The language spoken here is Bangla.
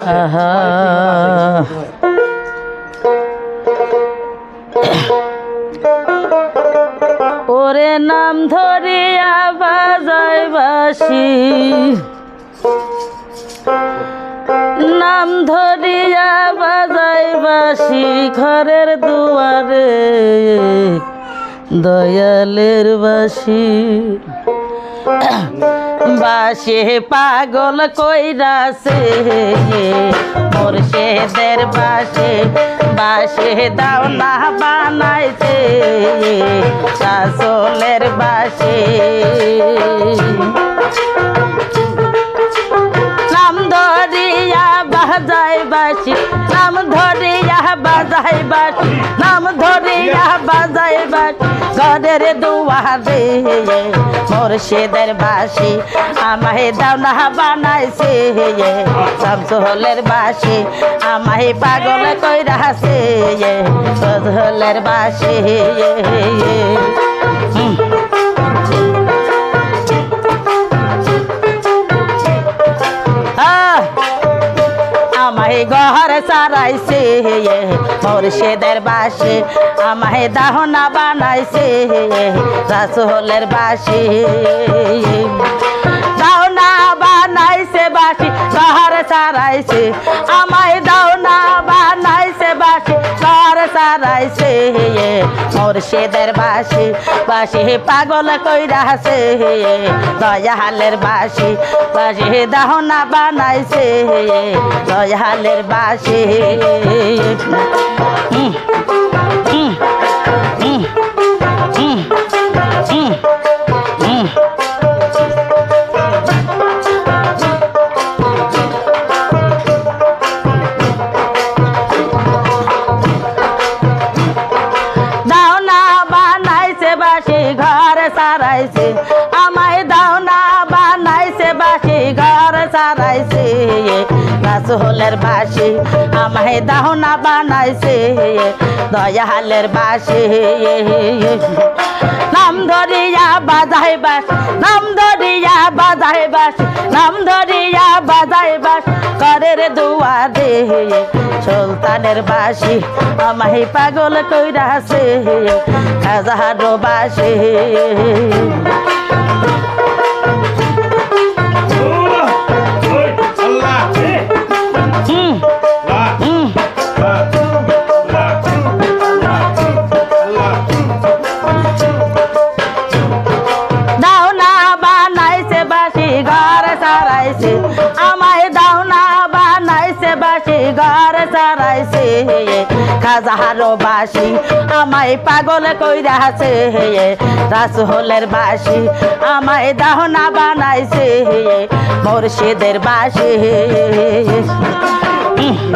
আহা ওরে নাম ধরিয়া বাজাই বাসি। নাম ধরিয়া বাজাই বাসি ঘরের দুয়ারে দয়ালের বাসি। বাসে পাগল কইরাছে। মোরশেদের বাসে বাসে দাও না বানাইছে শাসলের বাসে। নাম ধরিয়া বাজাই বাসি, নাম ধরিয়া বাজাই বাসি, নাম ধরিয়া বাজাই বাসি। ঘরের দুয়ারে মোরশেদের বাসি আমায় দাও না বানাইছে। শামসুলের বাসি আমায় পাগল কইরাছে হলের বাসি সারাইছে মোরশেদের বাসে আমায় দাহনা বানাইছে রাসহলের বাসে। দাহনা বানাইছে বাসি ঘর সারাইছে আমায় সারাইছে মোরশেদের বাসি বাসি পাগল কইরাছে দয়ালের বাসি বাসি দাহনা বানাইছে দয়ালের বাসি। হুম, হুম, সারাইছে। আমায় দাও না, বানাইছে বাসি ঘর সারাইছে। রাসহলের বাসি আমায় দাও না, বানাইছে। দয়ালের বাসি নাম ধরিয়া বাজাই বাস নাম ধরিয়া বাজাই বাস নাম ধরিয়া বাজাই বাস করের দুয়ারে। সুলতানের বাসি আমায় পাগল কইরাছে হাজারো বাসি। হুম। হুম দাও বাসি আমায় পাগলে আমায় পাগল কইরাছে রাসহলের বাসি, আমায় দাহনা বানাইছে হেয়ে মোরশেদের বাসি।